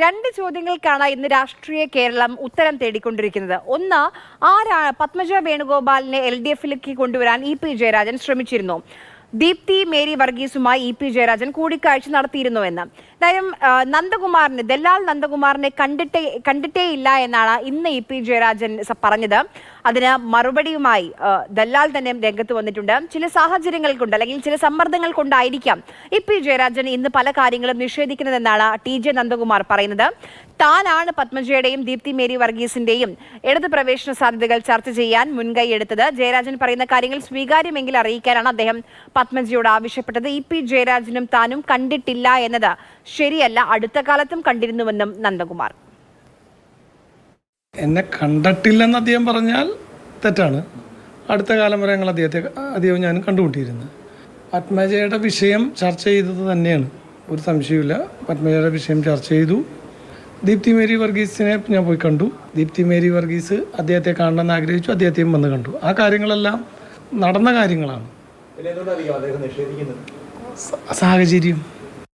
രണ്ട് ചോദ്യങ്ങൾക്കാണ് ഇന്ന് രാഷ്ട്രീയ കേരളം ഉത്തരം തേടിക്കൊണ്ടിരിക്കുന്നത്. ഒന്ന് ആരാണ് പത്മജ വേണുഗോപാലിനെ എൽ ഡി എഫിലേക്ക് കൊണ്ടുവരാൻ ഇ പി ജയരാജൻ ശ്രമിച്ചിരുന്നു. ദീപ്തി മേരി വർഗീസുമായി ഇ പി ജയരാജൻ കൂടിക്കാഴ്ച നടത്തിയിരുന്നുവെന്ന്. അതായത് നന്ദകുമാറിനെ ദല്ലാൽ നന്ദകുമാറിനെ കണ്ടിട്ടേ കണ്ടിട്ടേ ഇല്ല എന്നാണ് ഇന്ന് ഇ പി ജയരാജൻ പറഞ്ഞത്. അതിന് മറുപടിയുമായി ദല്ലാൽ തന്നെ രംഗത്ത് വന്നിട്ടുണ്ട്. ചില സാഹചര്യങ്ങൾ കൊണ്ട് അല്ലെങ്കിൽ ചില സമ്മർദ്ദങ്ങൾ കൊണ്ടായിരിക്കാം ഇ പി ജയരാജൻ ഇന്ന് പല കാര്യങ്ങളും നിഷേധിക്കുന്നതെന്നാണ് ടി ജെ നന്ദകുമാർ പറയുന്നത്. താനാണ് പത്മജയുടെയും ദീപ്തി മേരി വർഗീസിന്റെയും ഇടത് പ്രവേശന സാധ്യതകൾ ചർച്ച ചെയ്യാൻ മുൻകൈ എടുത്തത് ജയരാജൻ പറയുന്ന കാര്യങ്ങൾ സ്വീകാര്യമെങ്കിൽ അറിയിക്കാനാണ് അദ്ദേഹം പത്മജിയോട് ആവശ്യപ്പെട്ടത് ഇ പി ജയരാജനും താനും കണ്ടിട്ടില്ല എന്നത് ശരിയല്ല അടുത്ത കാലത്തും കണ്ടിരുന്നുവെന്നും നന്ദകുമാർ. എന്നെ കണ്ടിട്ടില്ലെന്ന് അദ്ദേഹം പറഞ്ഞാൽ തെറ്റാണ്. അടുത്ത കാലം വരെ ഞങ്ങൾ അദ്ദേഹത്തെ അദ്ദേഹം ഞാൻ കണ്ടുമുട്ടിയിരുന്നു. പത്മജയുടെ വിഷയം ചർച്ച ചെയ്തത് തന്നെയാണ്. ഒരു സംശയമില്ല പത്മജയുടെ വിഷയം ചർച്ച ചെയ്തു. ദീപ്തി മേരി വർഗീസിനെ ഞാൻ പോയി കണ്ടു. ദീപ്തി മേരി വർഗീസ് അദ്ദേഹത്തെ കാണണമെന്ന് ആഗ്രഹിച്ചു അദ്ദേഹത്തെയും വന്ന് കണ്ടു. ആ കാര്യങ്ങളെല്ലാം നടന്ന കാര്യങ്ങളാണ്. സാഹചര്യം.